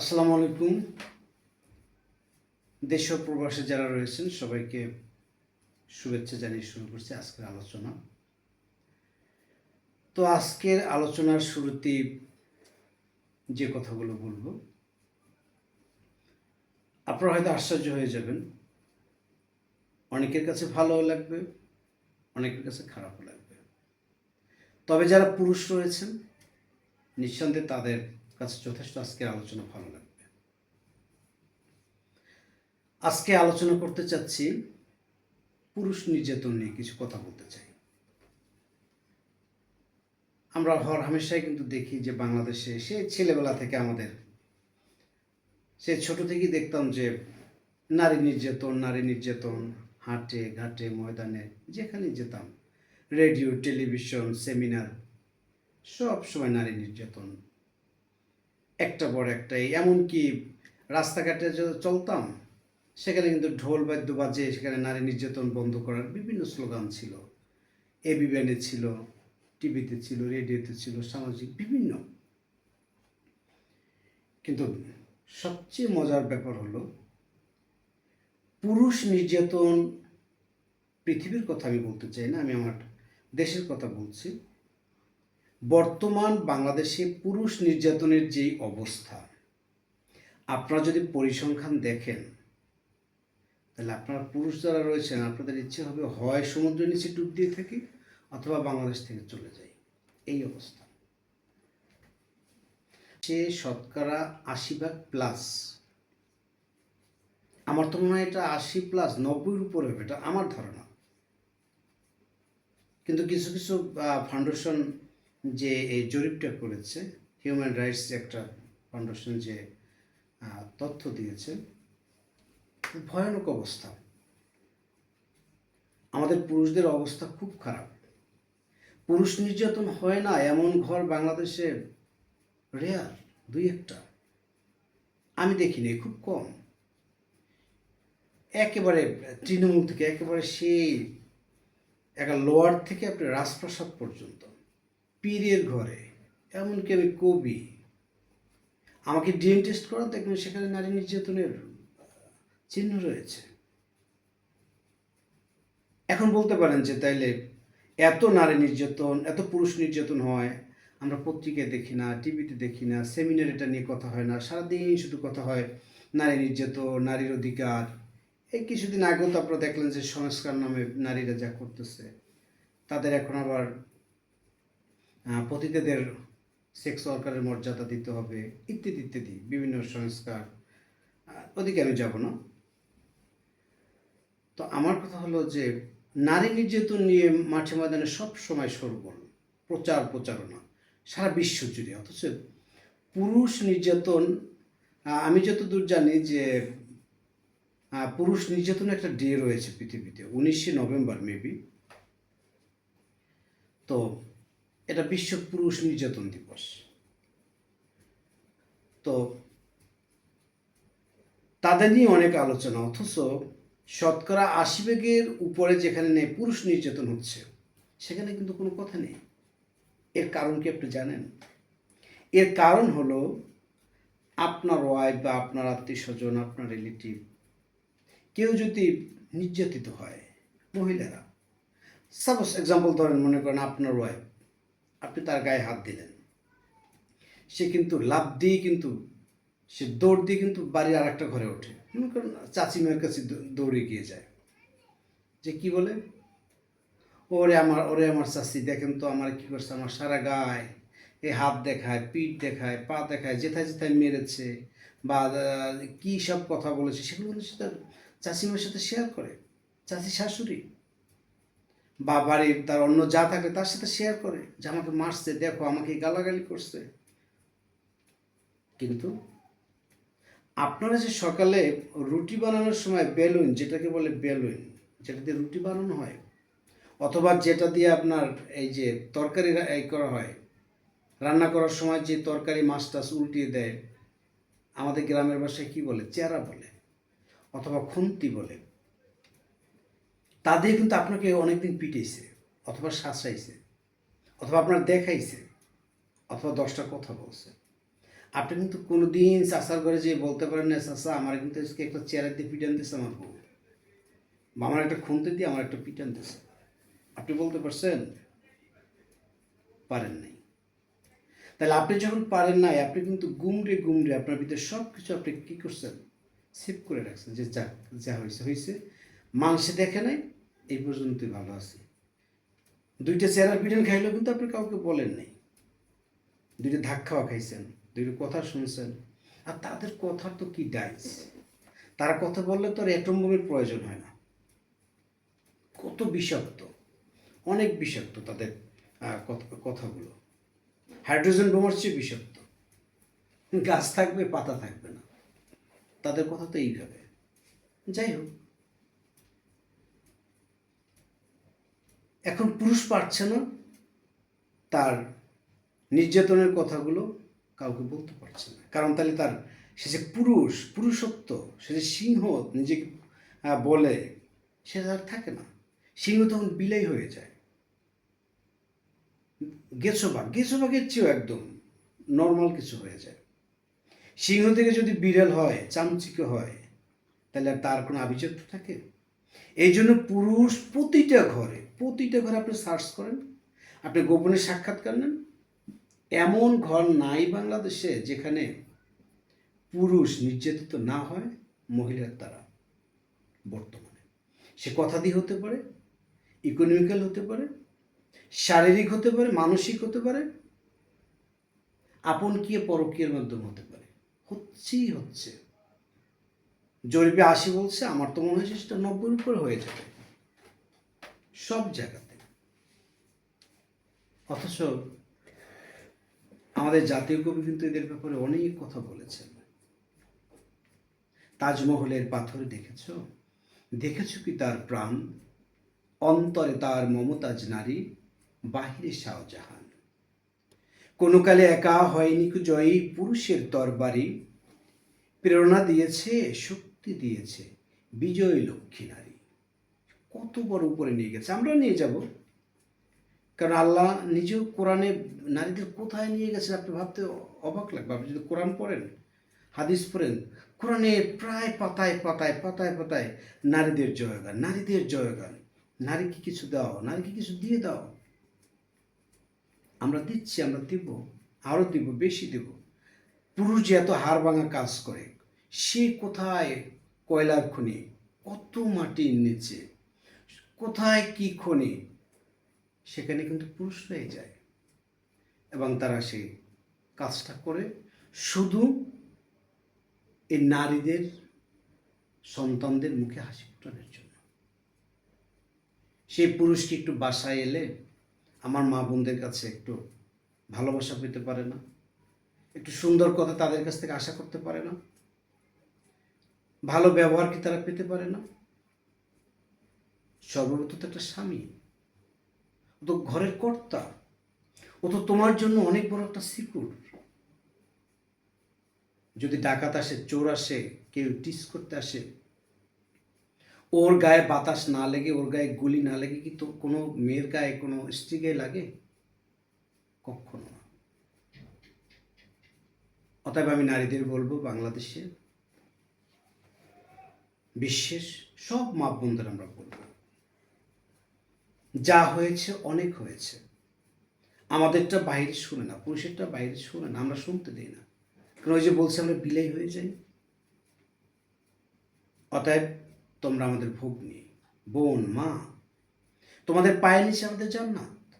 আসসালামু আলাইকুম। দেশ প্রবাসে যারা রয়েছেন, সবাইকে শুভেচ্ছা জানিয়ে শুরু করছি আজকের আলোচনা। তো আজকের আলোচনার শুরুতেই যে কথাগুলো বলব, আপনারা হয়তো আশ্চর্য হয়ে যাবেন, অনেকের কাছে ভালোও লাগবে, অনেকের কাছে খারাপও লাগবে। তবে যারা পুরুষ রয়েছেন, নিঃসন্দেহে তাদের কাছে যথেষ্ট আজকের আলোচনা ভালো লাগবে। আজকে আলোচনা করতে চাচ্ছি পুরুষ নির্যাতন নিয়ে কিছু কথা বলতে চাই। আমরা হর হামেশাই কিন্তু দেখি যে বাংলাদেশে সে ছেলেবেলা থেকে আমাদের সে ছোট থেকেই দেখতাম যে নারী নির্যাতন নারী নির্যাতন, হাটে, ঘাটে, ময়দানে, যেখানে যেতাম, রেডিও, টেলিভিশন, সেমিনার, সব সময় নারী নির্যাতন। একটা পর একটাই। এমনকি রাস্তাঘাটে চলতাম, সেখানে কিন্তু ঢোল বাদ্য বাজে সেখানে নারী নির্যাতন বন্ধ করার বিভিন্ন স্লোগান ছিল। এবি ব্যান্ডে ছিল টিভিতে ছিল রেডিওতে ছিল, সামাজিক বিভিন্ন। কিন্তু সবচেয়ে মজার ব্যাপার হলো, পুরুষ নির্যাতন পৃথিবীর কথা আমি বলতে চাই না, আমি আমার দেশের কথা বলছি। বর্তমান বাংলাদেশে পুরুষ নির্যাতনের যেই অবস্থা, আপনারা যদি পরিসংখ্যান দেখেন, তাহলে আপনারা পুরুষ যারা রয়েছেন, আপনাদের ইচ্ছে হবে হয় সমুদ্রের নিচে ডুব দিয়ে থাকি অথবা বাংলাদেশ থেকে চলে যাই। এই অবস্থা। সে শতকরা আশি ভাগ প্লাস আমার তো মনে হয় এটা আশি প্লাস নব্বইয়ের উপরে হবে, এটা আমার ধারণা। কিন্তু কিছু কিছু ফাউন্ডেশন যে এই জরিপটা করেছে হিউম্যান রাইটস একটা ফাউন্ডেশন যে তথ্য দিয়েছে, ভয়ানক অবস্থা। আমাদের পুরুষদের অবস্থা খুব খারাপ। পুরুষ নির্যাতন হয় না, এমন ঘর বাংলাদেশে রেয়ার দুই একটা। আমি দেখিনি, খুব কম। একেবারে তৃণমূল থেকে, একেবারে সেই একটা লোয়ার থেকে আপনি রাজপ্রাসাদ পর্যন্ত। পীরের ঘরে, এমনকি আমি কবি। আমাকে ডিএন টেস্ট করা দেখবেন সেখানে নারী নির্যাতনের চিহ্ন রয়েছে। এখন বলতে পারেন যে তাইলে এত নারী নির্যাতন, এত পুরুষ নির্যাতন হয়, আমরা পত্রিকায় দেখি না, টিভিতে দেখি না সেমিনার এটা নিয়ে কথা হয় না, সারাদিন শুধু কথা হয় নারী নির্যাতন, নারীর অধিকার। এই কিছুদিন আগেও তো আপনারা দেখলেন যে সংস্কার নামে নারীরা যা করতেছে, তাদের এখন আবার পতিতাদের সেক্স ওয়ার্কারের মর্যাদা দিতে হবে, ইত্যাদি ইত্যাদি, বিভিন্ন সংস্কার। ওদিকে আমি যাব না। তো আমার কথা হলো যে, নারী নির্যাতন নিয়ে মাঠে ময়দানে সব সময় সরগোল, প্রচার প্রচারণা, সারা বিশ্ব জুড়ে। অথচ পুরুষ নির্যাতন আমি যতদূর জানি যে পুরুষ নির্যাতন একটা ডে রয়েছে পৃথিবীতে, উনিশে নভেম্বর মেবি তো এটা বিশ্ব পুরুষ নির্যাতন দিবস। তো তাদের নিয়ে অনেক আলোচনা, অথচ শতকরা আশি ভাগের উপরে যেখানে পুরুষ নির্যাতন হচ্ছে, সেখানে কিন্তু কোনো কথা নেই। এর কারণ কি আপনি জানেন? এর কারণ হলো আপনার ওয়াইফ বা আপনার আত্মীয় স্বজন আপনার রিলেটিভ কেউ যদি নির্যাতিত হয়, মহিলারা সাপোজ এক্সাম্পল ধরেন, মনে করেন আপনার ওয়াইফ আপনি তার গায়ে হাত দিলেন। সে কিন্তু লাভ দিয়ে কিন্তু, সে দৌড় দিয়ে কিন্তু বাড়ির আর একটা ঘরে ওঠে। মনে করেন চাচিমার কাছে দৌড়ে গিয়ে যায়। যে কি বলে? ওরে আমার ওরে আমার চাচি, দেখেন তো আমার কি করছে, আমার সারা গায়ে এ হাত দেখায়, পিঠ দেখায়, পা দেখায়, যেথায় যেথায় মেরেছে বা কি সব কথা বলেছে, সেগুলো সে তার চাচিমার সাথে শেয়ার করে। চাচি শাশুড়ি। বা বাড়ির তার অন্য যা থাকে তার সাথে শেয়ার করে যে আমাকে মারছে, দেখো আমাকে গালাগালি করছে। কিন্তু আপনারা যে সকালে রুটি বানানোর সময় বেলুন, যেটাকে বলে বেলুন, যেটা দিয়ে রুটি বানানো হয়, অথবা যেটা দিয়ে আপনার এই যে তরকারি এই করা হয়, রান্না করার সময় যে তরকারি মাছ টাছ উল্টিয়ে দেয়, আমাদের গ্রামের ভাষায় কি বলে? চেরা বলে, অথবা খুন্তি বলে। তা দিয়ে কিন্তু আপনাকে অনেকদিন পিটেছে অথবা শাসাইছে অথবা আপনার দেখাইছে, অথবা দশটা কথা বলছে। আপনি কিন্তু কোনোদিন চাষার ঘরে যেয়ে বলতে পারেন না চাষা আমার কিন্তু একটা চেয়ারের দিয়ে পিটান দিচ্ছে আমার বউ। বা আমার একটা খুনতে দিয়ে আমার একটা পিটান দিচ্ছে আপনি বলতে পারছেন? পারেন নাই। তাহলে আপনি যখন পারেন নাই, আপনি কিন্তু গুমরে গুমরে আপনার ভিতরে সব কিছু আপনি কী করছেন? সেভ করে রাখছেন, যে যাক যা হয়েছে হয়েছে। মানুষে দেখে নাই এই পর্যন্তই ভালো আছি। দুইটা চেয়ারের পিটান খাইলেও কিন্তু আপনি কাউকে বলেন নাই। দুইটা ধাক খাওয়া খাইছেন, দুইটা কথা শুনছেন। আর তাদের কথার তো কি ডাইস? তারা কথা বললে তো আর অ্যাটম বোমের প্রয়োজন হয় না। কত বিষাক্ত, অনেক বিষাক্ত তাদের কথা- কথাগুলো। হাইড্রোজেন বোমার চেয়ে বিষাক্ত। গাছ থাকবে, পাতা থাকবে না। তাদের কথা তো এইভাবে। যাই হোক। এখন পুরুষ পারছে না, তার নির্যাতনের কথাগুলো কাউকে বলতে পারছে না। কারণ তাহলে তার, সে যে পুরুষ, পুরুষত্ব, সে যে সিংহ নিজেকে বলে, সে আর থাকে না। সিংহ তখন বিলাই হয়ে যায়। গেছোবাগ গেছোবাগের চেয়েও একদম নর্মাল কিছু হয়ে যায়। সিংহ থেকে যদি বিড়াল হয়, চামচিকে হয়, তাহলে আর তার কোনো আভিজাত্য থাকে? এই জন্য পুরুষ প্রতিটা ঘরে প্রতিটা ঘরে আপনি সার্চ করেন, আপনি গোপনে সাক্ষাৎকার নেন। এমন ঘর নাই বাংলাদেশে যেখানে পুরুষ নির্যাতিত না হয়, মহিলার দ্বারা বর্তমানে। সে কথা দিয়ে হতে পারে ইকোনমিক্যাল হতে পারে, শারীরিক হতে পারে, মানসিক হতে পারে, আপন কিয়ে পরকীয়ের মাধ্যমে হতে পারে। হচ্ছেই হচ্ছে। জরিপে আশি বলছে, আমার তো মনে হয় সেটা নব্বইয়ের উপরে হয়ে যাবে। সব জায়গাতে। অথচ আমাদের জাতীয় কবি কিন্তু এদের ব্যাপারে অনেক কথা বলেছেন। তাজমহলের পাথর দেখেছ? দেখেছ কি তার প্রাণ? অন্তরে তার মমতাজ নারী, বাহিরে শাহজাহান। কোনো কালে একা হয়নি জয়ী পুরুষের তরবারি। প্রেরণা দিয়েছে, শক্তি দিয়েছে বিজয় লক্ষ্মী কত বড় উপরে নিয়ে গেছে? আমরা নিয়ে যাব। কারণ আল্লাহ নিজেও কোরআনে নারীদের কোথায় নিয়ে গেছেন আপনি ভাবতে অবাক লাগবে। আপনি যদি কোরআন পড়েন, হাদিস পড়েন, কোরআনে প্রায় পাতায় পাতায় পাতায় পাতায় নারীদের জয়গান নারীদের জয়গান। নারীকে কিছু দাও, নারীকে কিছু দিয়ে দাও। আমরা দিচ্ছি, আমরা দিব আরও দিব, বেশি দেব। পুরুষ যে এত হাড় ভাঙা কাজ করে, সে কোথায় কয়লার খনি? কত মাটির নিচে? কোথায় কি খনি? সেখানে কিন্তু পুরুষরাই যায়। এবং তারা সেই কাজটা করে। শুধু এই নারীদের, সন্তানদের মুখে হাসি ফোটানোর জন্য। সেই পুরুষকে একটু বাসায় এলে আমার মা বোনদের কাছে একটু ভালোবাসা পেতে পারে না। একটু সুন্দর কথা তাদের কাছ থেকে আশা করতে পারে না। ভালো ব্যবহার কি তারা পেতে পারে না? সর্বপ্রথম তো একটা স্বামী। ও তো ঘরের কর্তা। ও তো তোমার জন্য অনেক বড় একটা সিকুর যদি ডাকাত আসে, চোর আসে, কেউ টিস করতে আসে, ওর গায়ে বাতাস না লেগে, ওর গায়ে গুলি না লেগে কি তো কোনো মেয়ের গায়ে, কোনো স্ত্রী গায়ে লাগে? কখনো না। অতএব আমি নারীদের বলব বাংলাদেশে বিশ্বের সব মাপ বন্ধুরা আমরা বলব যা হয়েছে, অনেক হয়েছে। আমাদেরটা বাইরে শুনে না, পুরুষেরটা বাইরে শুনে না, আমরা শুনতে দিই না। কারণ ওই যে বলছে, আমরা বিলাই হয়ে যাই। অতএব তোমরা আমাদের ভগ্নী বোন, মা, তোমাদের পায়ের নিচে আমাদের জান্নাত।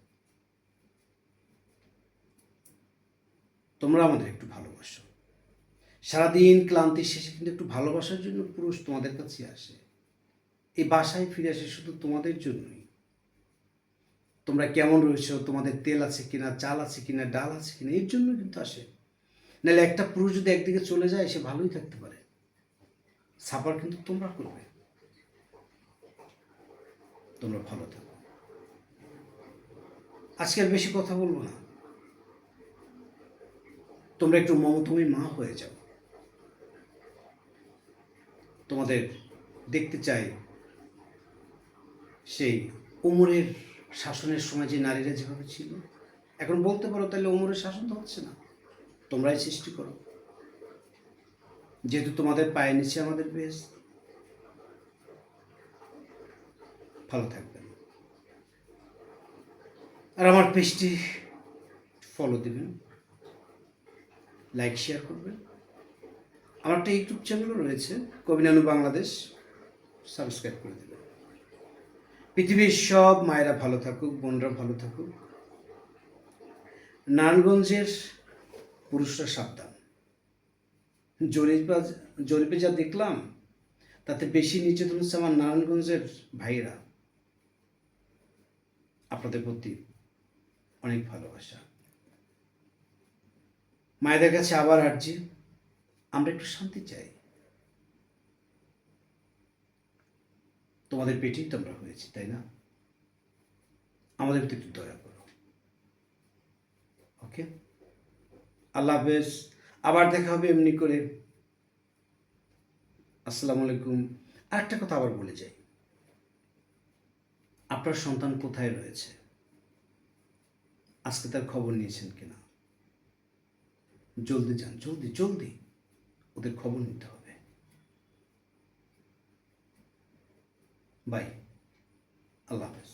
তোমরা আমাদের একটু ভালোবাসো। সারাদিন ক্লান্তির শেষে কিন্তু একটু ভালোবাসার জন্য পুরুষ তোমাদের কাছে আসে। এই বাসায় ফিরে আসে শুধু তোমাদের জন্যই। তোমরা কেমন রয়েছো? তোমাদের তেল আছে কিনা, চাল আছে কিনা, ডাল আছে কিনা, এর জন্য কিন্তু আসে। নাহলে একটা পুরুষ যদি একদিকে চলে যায়, সে ভালোই থাকতে পারে। সাফার কিন্তু তোমরা করবে। তোমরা ভালো থাকো। আজকে আর বেশি কথা বলব না। তোমরা একটু মমতমী মা হয়ে যাও। তোমাদের দেখতে চাই সেই ওমরের শাসনের সময় যে নারীরা যেভাবে ছিল। এখন বলতে পারো তাহলে ওমরের শাসন তো হচ্ছে না। তোমরাই সৃষ্টি করো। যেহেতু তোমাদের পায়ে নিচে আমাদের বেশ। ভালো থাকবেন। আর আমার পেজটি ফলো দিবেন। লাইক শেয়ার করবেন। আমার একটা ইউটিউব চ্যানেলও রয়েছে। কবিনানু বাংলাদেশ। সাবস্ক্রাইব করে দেবেন। পৃথিবীর সব মায়েরা ভালো থাকুক, বোনরা ভালো থাকুক। নারায়ণগঞ্জের পুরুষরা সাবধান। জরিপে জরিপে যা দেখলাম, তাতে বেশি নির্যাতন হচ্ছে আমার নারায়ণগঞ্জের ভাইয়েরা। আপনাদের প্রতি অনেক ভালোবাসা। মায়েদের কাছে আবার আর্জি। আমরা একটু শান্তি চাই। তোমাদের পেটেই তো আমরা হয়েছি, তাই না? আমাদের প্রতি একটু দয়া করো। ওকে আল্লাহ হাফেজ। আবার দেখা হবে এমনি করে। আসসালামু আলাইকুম। আরেকটা কথা আবার বলে যাই। আপনার সন্তান কোথায় রয়েছে? আজকে তার খবর নিয়েছেন কিনা? জলদি যান, জলদি জলদি। ওদের খবর নিতে হবে বাই। আল্লাহ হাফেজ।